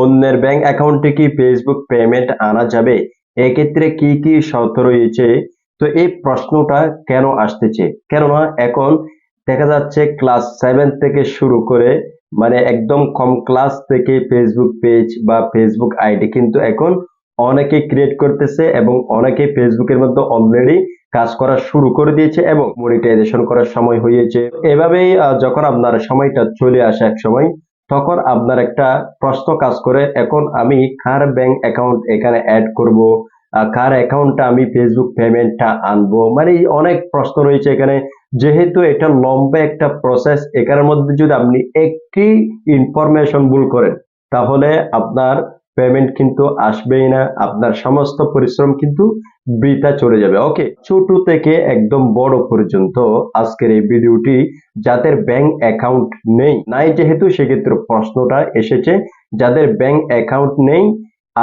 অন্যের ব্যাংক অ্যাকাউন্টে কি ফেসবুক পেমেন্ট আনা যাবে? এক্ষেত্রে কি কি শর্ত রয়েছে? তো এই প্রশ্নটা কেন আসতেছে? কেননা এখন দেখা যাচ্ছে ক্লাস সেভেন থেকে শুরু করে মানে একদম কম ক্লাস থেকে ফেসবুক পেজ বা ফেসবুক আইডি কিন্তু এখন অনেকে ক্রিয়েট করতেছে এবং অনেকে ফেসবুকের মধ্যে অলরেডি কাজ করা শুরু করে দিয়েছে এবং মনিটাইজেশন করার সময় হয়েছে। এভাবেই যখন আপনার সময়টা চলে আসে এক সময় তখন আপনার একটা প্রশ্ন কাজ করে, এখন আমি কার ব্যাংক অ্যাকাউন্ট এখানে অ্যাড করব? কার অ্যাকাউন্টে আমি ফেসবুক পেমেন্টটা আনব? মানে অনেক প্রশ্ন রয়েছে এখানে। যেহেতু এটা লম্বা একটা প্রসেস এখানের মধ্যে যদি আপনি একটি ইনফরমেশন ভুল করেন, তাহলে আপনার পেমেন্ট কিন্তু আসবেই না। আপনার সমস্ত পরিশ্রম কিন্তু বৃথা চলে যাবে। ওকে ছোট থেকে একদম বড় পর্যন্ত আজকের এই ভিডিওটি যাদের ব্যাংক অ্যাকাউন্ট নেই, নাই যেহেতু সেক্ষেত্রে প্রশ্নটা এসেছে, যাদের ব্যাংক অ্যাকাউন্ট নেই,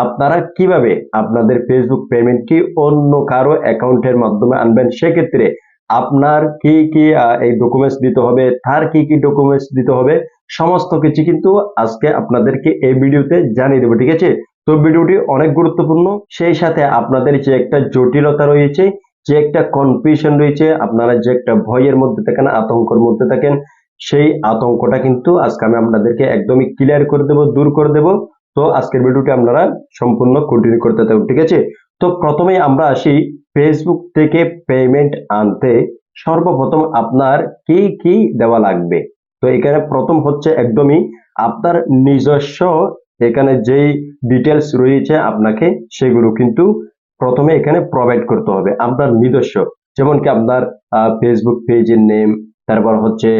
আপনারা কীভাবে আপনাদের ফেসবুক পেমেন্টটি অন্য কারও অ্যাকাউন্টের মাধ্যমে আনবেন? সেক্ষেত্রে আপনার কি কি এই ডকুমেন্টস দিতে হবে, তার কি কি ডকুমেন্টস দিতে হবে, সমস্ত কিছু কিন্তু আজকে আপনাদেরকে এই ভিডিওতে জানিয়ে দেবো, ঠিক আছে? তো ভিডিওটি অনেক গুরুত্বপূর্ণ। সেই সাথে আপনাদের যে একটা জটিলতা রয়েছে, যে একটা কনফিউশন রয়েছে, আপনারা যে একটা ভয়ের মধ্যে থাকেন, আতঙ্কের মধ্যে থাকেন, সেই আতঙ্কটা কিন্তু আজকে আমি আপনাদেরকে একদমই ক্লিয়ার করে দেব, দূর করে দেব। তো আজকের ভিডিওটি আপনারা সম্পূর্ণ কন্টিনিউ করতে থাকুন, ঠিক আছে? তো প্রথমেই আমরা আসি ফেসবুক থেকে পেমেন্ট আনতে। সর্বপ্রথম আপনার কি কি দেওয়া লাগবে? তো এখানে প্রথম হচ্ছে একদমই আপনার নিজস্ব এখানে যেই ডিটেলস রয়েছে আপনাকে, সেগুলো কিন্তু প্রথমে এখানে প্রোভাইড করতে হবে। আপনার নিজস্ব, যেমন কি আপনার ফেসবুক পেজের নেম তারপর হচ্ছে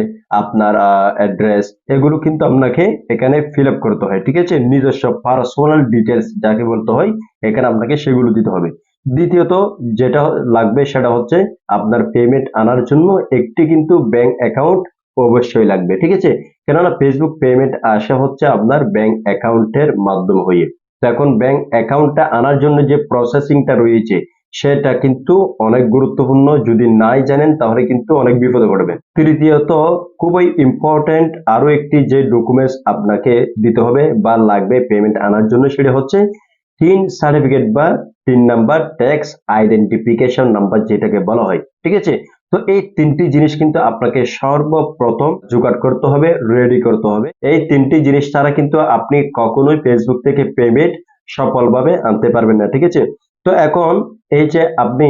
আপনার অ্যাড্রেস এগুলো কিন্তু আপনাকে এখানে ফিল করতে হয়, ঠিক আছে? নিজস্ব পার্সোনাল ডিটেলস যাকে বলতে হয়, এখানে আপনাকে সেগুলো দিতে হবে। দ্বিতীয়ত যেটা লাগবে সেটা হচ্ছে আপনার পেমেন্ট আনার জন্য একটি কিন্তু ব্যাংক অ্যাকাউন্ট অবশ্যই লাগবে, ঠিক আছে? কেননা ফেসবুক পেমেন্ট আসা হচ্ছে আপনার ব্যাংক অ্যাকাউন্টের মাধ্যম হয়ে। তো এখন ব্যাংক অ্যাকাউন্টটা আনার জন্য যে প্রসেসিংটা রয়েছে, সেটা কিন্তু অনেক গুরুত্বপূর্ণ। যদি নাই জানেন, তাহলে কিন্তু অনেক বিপদে পড়বেন। তৃতীয়ত, খুবই ইম্পর্টেন্ট আরও একটি যে ডকুমেন্টস আপনাকে দিতে হবে বা লাগবে পেমেন্ট আনার জন্য, সেটা হচ্ছে তিন সার্টিফিকেট বা তিন নাম্বার ট্যাক্স আইডেন্টিফিকেশন নাম্বার যেটাকে বলা হয়, ঠিক আছে? তো এই তিনটি জিনিস কিন্তু আপনাকে সর্বপ্রথম জোগাড় করতে হবে রেডি করতে হবে। এই তিনটি জিনিস ছাড়া কিন্তু আপনি কখনোই ফেসবুক থেকে পেমেন্ট সফলভাবে আনতে পারবেন না, ঠিক আছে? তো এখন এই যে আপনি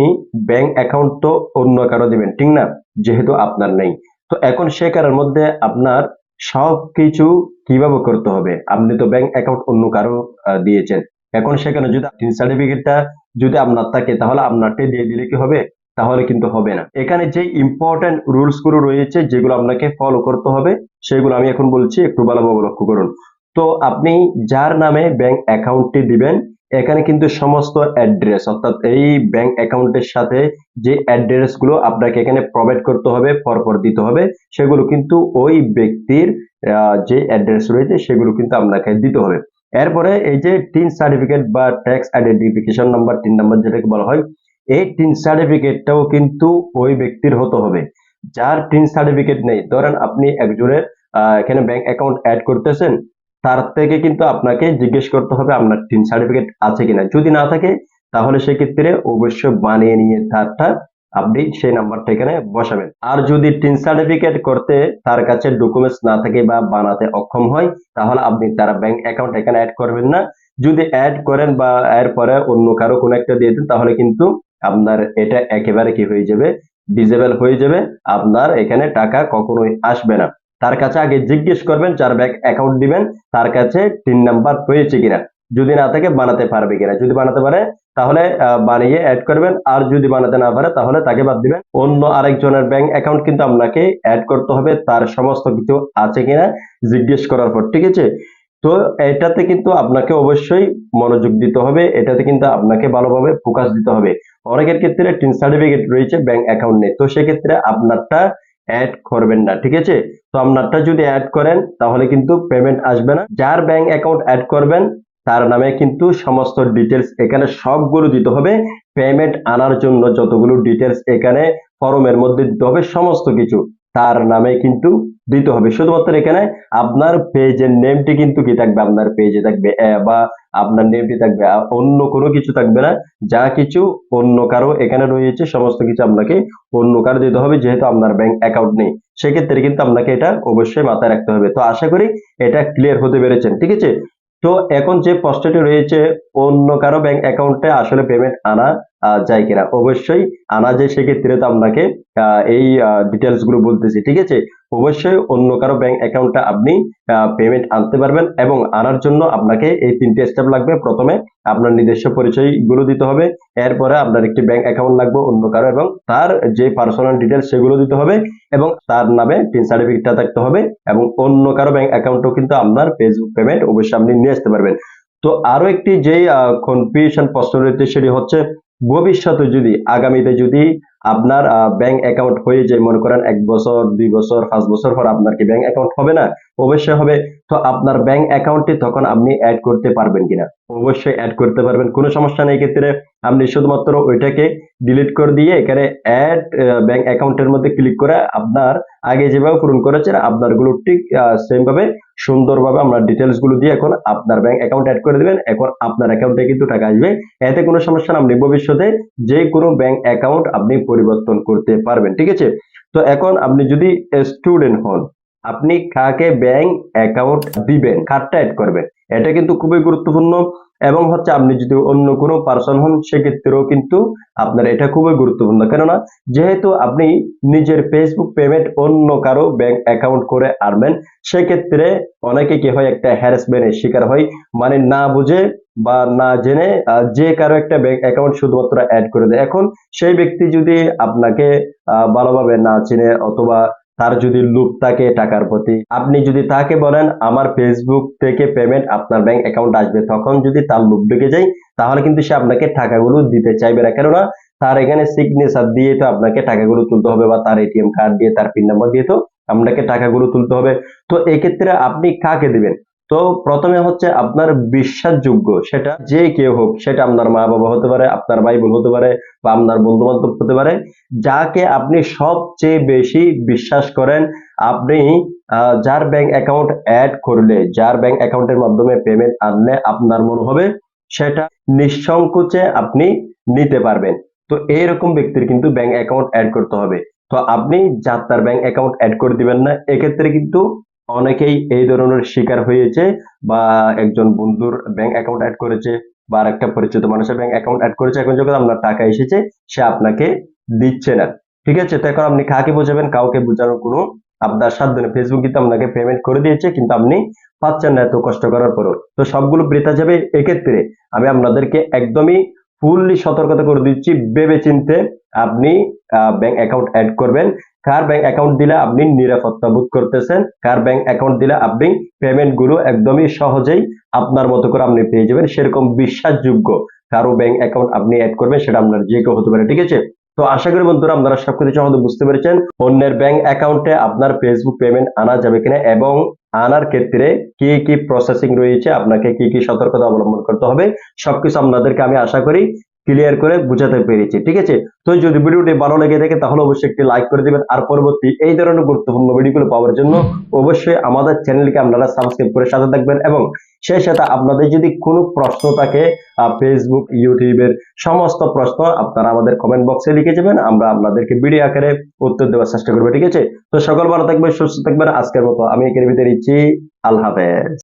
ব্যাংক অ্যাকাউন্ট তো অন্য কারও দিবেন, ঠিক না? যেহেতু আপনার নেই। তো এখন সে কারোর মধ্যে আপনার সব কিছু কীভাবে করতে হবে? আপনি তো ব্যাংক অ্যাকাউন্ট অন্য কারও দিয়েছেন। এখন সেখানে যদি সার্টিফিকেটটা যদি আপনার থাকে, তাহলে আপনারটা দিয়ে দিলে কি হবে? তাহলে কিন্তু হবে না। এখানে যে ইম্পর্টেন্ট রুলসগুলো রয়েছে, যেগুলো আপনাকে ফলো করতে হবে, সেগুলো আমি এখন বলছি, একটু ভালোভাবে লক্ষ্য করুন। তো আপনি যার নামে ব্যাংক অ্যাকাউন্টটি দিবেন, এখানে কিন্তু সমস্ত অ্যাড্রেস অর্থাৎ এই ব্যাংক অ্যাকাউন্টের সাথে যে অ্যাড্রেসগুলো আপনাকে এখানে প্রোভাইড করতে হবে পরপর দিতে হবে, সেগুলো কিন্তু ওই ব্যক্তির যে অ্যাড্রেস রয়েছে, সেগুলো কিন্তু আপনাকে দিতে হবে। এরপরে এই যে টিন সার্টিফিকেট বা ট্যাক্স আইডেন্টিফিকেশন নাম্বার তিন নাম্বার যেটাকে বলা হয় এই টিন সার্টিফিকেটটাও কিন্তু ওই ব্যক্তির হতে হবে। যার টিন সার্টিফিকেট নেই, ধরেন আপনি একজনের এখানে ব্যাংক অ্যাকাউন্ট অ্যাড করতেছেন, তার থেকে কিন্তু আপনাকে জিজ্ঞেস করতে হবে আপনার টিন সার্টিফিকেট আছে কিনা। যদি না থাকে, তাহলে সেক্ষেত্রে অবশ্যই বানিয়ে নিয়ে তারটা আপনি সেই নাম্বারটা এখানে বসাবেন। আর যদি টিন সার্টিফিকেট করতে তার কাছে ডকুমেন্টস না থাকে বা বানাতে অক্ষম হয়, তাহলে আপনি তার ব্যাংক অ্যাকাউন্ট এখানে অ্যাড করবেন না। যদি অ্যাড করেন বা এর পরে অন্য কারও কোনো একটা দিয়ে দেন, তাহলে কিন্তু আপনার এটা একেবারে কি হয়ে যাবে? ডিজেবল হয়ে যাবে। আপনার এখানে টাকা কখনোই আসবে না। তার কাছে আগে জিজ্ঞেস করবেন যার ব্যাংক অ্যাকাউন্ট দিবেন, তার কাছে তিন নাম্বার রয়েছে কিনা। যদি না থাকে বানাতে পারবে কিনা। যদি বানাতে পারে, তাহলে বানিয়ে অ্যাড করবেন। আর যদি বানাতে না পারে, তাহলে তাকে বাদ দিবেন। অন্য আরেকজনের ব্যাংক অ্যাকাউন্ট কিন্তু আপনাকে অ্যাড করতে হবে। তার সমস্ত কিছু আছে কিনা জিজ্ঞেস করার পর, ঠিক আছে? তো এটাতে কিন্তু আপনাকে অবশ্যই মনোযোগ দিতে হবে। এটাতে কিন্তু আপনাকে ভালোভাবে ফোকাস দিতে হবে। অনেকের ক্ষেত্রে টিন সার্টিফিকেট রয়েছে ব্যাংক অ্যাকাউন্ট নেই। তো সেক্ষেত্রে আপনারটা অ্যাড করবেন না, ঠিক আছে? তো আপনারটা যদি অ্যাড করেন, তাহলে কিন্তু পেমেন্ট আসবে না। যার ব্যাংক অ্যাকাউন্ট অ্যাড করবেন, তার নামে কিন্তু সমস্ত ডিটেলস এখানে সবগুলো দিতে হবে। পেমেন্ট আনার জন্য যতগুলো ডিটেলস এখানে ফরমের মধ্যে দিতে হবে, সমস্ত কিছু। তার নামে কিন্তু দিতে হবে। শুধুমাত্র এখানে আপনার পেজের নেমটি কিন্তু কি থাকবে? আপনার পেজে থাকবে বা আপনার নেমটি থাকবে অন্য কোনো কিছু থাকবে না। যা কিছু অন্য কারও এখানে রয়েছে, সমস্ত কিছু আপনাকে অন্য কারও দিতে হবে, যেহেতু আপনার ব্যাংক অ্যাকাউন্ট নেই। সেক্ষেত্রে কিন্তু আপনাকে এটা অবশ্যই মাথায় রাখতে হবে। তো আশা করি এটা ক্লিয়ার হতে পেরেছেন, ঠিক আছে? তো এখন যে প্রশ্নটি রয়েছে, অন্য কারও ব্যাংক অ্যাকাউন্টে আসলে পেমেন্ট আনা যায় কিনা। অবশ্যই আনা যায় সেক্ষেত্রে তো আপনাকে এই ডিটেলসগুলো বলতেছি, ঠিক আছে? অবশ্যই অন্য কারও ব্যাংক অ্যাকাউন্টে আপনি পেমেন্ট আনতে পারবেন এবং আনার জন্য আপনাকে এই তিনটে স্টেপ লাগবে। প্রথমে আপনার নিজস্ব পরিচয়গুলো দিতে হবে, এরপরে আপনার একটি ব্যাংক অ্যাকাউন্ট লাগবে অন্য কারও এবং তার যে পার্সোনাল ডিটেলস সেগুলো দিতে হবে এবং তার নামে পিন সার্টিফিকেটটা থাকতে হবে এবং অন্য কারও ব্যাংক অ্যাকাউন্টও কিন্তু আপনার ফেসবুক পেমেন্ট অবশ্যই আপনি নিয়ে আসতে পারবেন। তো আরও একটি যেই কনফিউশন প্রশ্ন রয়েছে সেটি হচ্ছে ভবিষ্যতে যদি, আগামীতে যদি আপনার ব্যাংক অ্যাকাউন্ট হয়ে যায়, মনে করেন এক বছর, দুই বছর, পাঁচ বছর পর আপনার কি ব্যাংক অ্যাকাউন্ট হবে না? অবশ্যই হবে। তো আপনার ব্যাংক অ্যাকাউন্টে তখন আপনি অ্যাড করতে পারবেন কিনা? অবশ্যই অ্যাড করতে পারবেন। কোনো সমস্যা নেই ক্ষেত্রে আপনি শুধুমাত্র ওইটাকে ডিলিট করে দিয়ে এখানে অ্যাড ব্যাংক অ্যাকাউন্টের মধ্যে ক্লিক করে আপনার আগে যেভাবে পূরণ করেছেন আপনারগুলো ঠিক সেম ভাবে সুন্দরভাবে আমরা ডিটেলসগুলো দিয়ে এখন আপনার ব্যাংক অ্যাকাউন্ট অ্যাড করে দিবেন। এখন আপনার অ্যাকাউন্টে কিন্তু টাকা আসবে। এতে কোনো সমস্যা না, আপনি ভবিষ্যতে যে কোনো ব্যাংক অ্যাকাউন্ট আপনি পরিবর্তন করতে পারবেন, ঠিক আছে? তো এখন আপনি যদি স্টুডেন্ট হন আপনি কাকে ব্যাংক অ্যাকাউন্ট দিবেন? কার্ডটা অ্যাড করবেন। এটা কিন্তু খুবই গুরুত্বপূর্ণ এবং হচ্ছে আপনি যদি অন্য কোনো পার্সন হন, সেক্ষেত্রেও কিন্তু আপনার এটা খুবই গুরুত্বপূর্ণ। কেননা, যেহেতু আপনি নিজের ফেসবুক পেমেন্ট অন্য কারও ব্যাংক অ্যাকাউন্ট করে আনবেন, সেক্ষেত্রে অনেকে কি হয়, একটা হ্যারাসমেন্টের শিকার হয়। মানে না বুঝে বা না জেনে যে কারও একটা ব্যাংক অ্যাকাউন্ট শুধুমাত্র অ্যাড করে দেয়। এখন সেই ব্যক্তি যদি আপনাকে ভালোভাবে না চিনে অথবা তার যদি লুপ থাকে টাকার প্রতি, আপনি যদি তাকে বলেন, আমার ফেসবুক থেকে পেমেন্ট আপনার ব্যাংক অ্যাকাউন্ট আসবে, তখন যদি তার লুপ ঢুকে যায়, তাহলে কিন্তু সে আপনাকে টাকাগুলো দিতে চাইবে না। কেননা তার এখানে সিগনেচার দিয়ে তো আপনাকে টাকাগুলো তুলতে হবে বা তার এটিএম কার্ড দিয়ে, তার পিন নাম্বার দিয়ে তো আপনাকে টাকাগুলো তুলতে হবে। তো এক্ষেত্রে আপনি কাকে দিবেন? তো প্রথমে হচ্ছে আপনার বিশ্বাসযোগ্য, সেটা যে কেউ হোক, সেটা আপনার মা বাবা হতে পারে, আপনার ভাই বোন হতে পারে বা আপনার বন্ধু বান্ধব হতে পারে, যাকে আপনি সবচেয়ে বেশি বিশ্বাস করেন, আপনি যার ব্যাংক অ্যাকাউন্ট অ্যাড করলে, যার ব্যাংক অ্যাকাউন্টের মাধ্যমে পেমেন্ট আনলে আপনার মনে হবে, সেটা নিঃসংকোচে আপনি নিতে পারবেন। তো এইরকম ব্যক্তির কিন্তু ব্যাংক অ্যাকাউন্ট অ্যাড করতে হবে। তো আপনি যার তার ব্যাংক অ্যাকাউন্ট অ্যাড করে দিবেন না, এক্ষেত্রে কিন্তু অনেকেই এই ধরনের শিকার হয়েছে বা একজন বন্ধুর ব্যাংক অ্যাকাউন্ট অ্যাড করেছে বা আর একটা পরিচিত মানুষের ব্যাংক অ্যাকাউন্ট অ্যাড করেছে। এখন যখন আপনার টাকা এসেছে, সে আপনাকে দিচ্ছে না। ঠিক আছে? তো এখন আপনি কাকে বোঝাবেন? কাউকে বোঝানোর কোনো আপনার সাধ্য নেই। ফেসবুক কিন্তু আপনাকে পেমেন্ট করে দিয়েছে, কিন্তু আপনি পাচ্ছেন না এত কষ্ট করার পরও। তো সবগুলো বৃথা যাবে এক্ষেত্রে। আমি আপনাদেরকে একদমই ফুললি সতর্কতা করে দিচ্ছি ভেবে চিনতে আপনি ব্যাংক অ্যাকাউন্ট অ্যাড করবেন। কার ব্যাংক অ্যাকাউন্ট দিলে আপনি নিরাপত্তা বোধ করতেছেন? কার ব্যাংক অ্যাকাউন্ট দিলে আপনি পেমেন্টগুলো একদমই সহজেই আপনার মতো করে আপনি পেয়ে যাবেন? সেরকম বিশ্বাসযোগ্য কারও ব্যাংক অ্যাকাউন্ট আপনি অ্যাড করবেন, সেটা আপনার যে কেউ হতে পারে, ঠিক আছে? তো আশা করি বন্ধুরা, আপনারা সবকিছু সহজে বুঝতে পেরেছেন। অন্যের ব্যাংক অ্যাকাউন্টে আপনার ফেসবুক পেমেন্ট আনা যাবে কিনা এবং আনার ক্ষেত্রে কি কি প্রসেসিং রয়েছে, আপনাকে কি কি সতর্কতা অবলম্বন করতে হবে, সবকিছু আপনাদেরকে আমি আশা করি ক্লিয়ার করে বুঝাতে পেরেছি, ঠিক আছে? তো যদি ভিডিওটি ভালো লেগে থাকে, তাহলে অবশ্যই একটি লাইক করে দিবেন। আর পরবর্তী এই ধরনের গুরুত্বপূর্ণ ভিডিওগুলো পাওয়ার জন্য অবশ্যই আমাদের চ্যানেলকে আপনারা সাবস্ক্রাইব করে সাথে থাকবেন এবং সেই সাথে আপনাদের যদি কোনো প্রশ্ন থাকে ফেসবুক ইউটিউবের সমস্ত প্রশ্ন আপনারা আমাদের কমেন্ট বক্সে লিখে যাবেন। আমরা আপনাদেরকে ভিডিও আকারে উত্তর দেওয়ার চেষ্টা করব, ঠিক আছে? তো সকল ভালো থাকবেন, সুস্থ থাকবেন। আজকের মতো আমি এখানে ভিতরে দিচ্ছি আল্লাহ হাফেজ।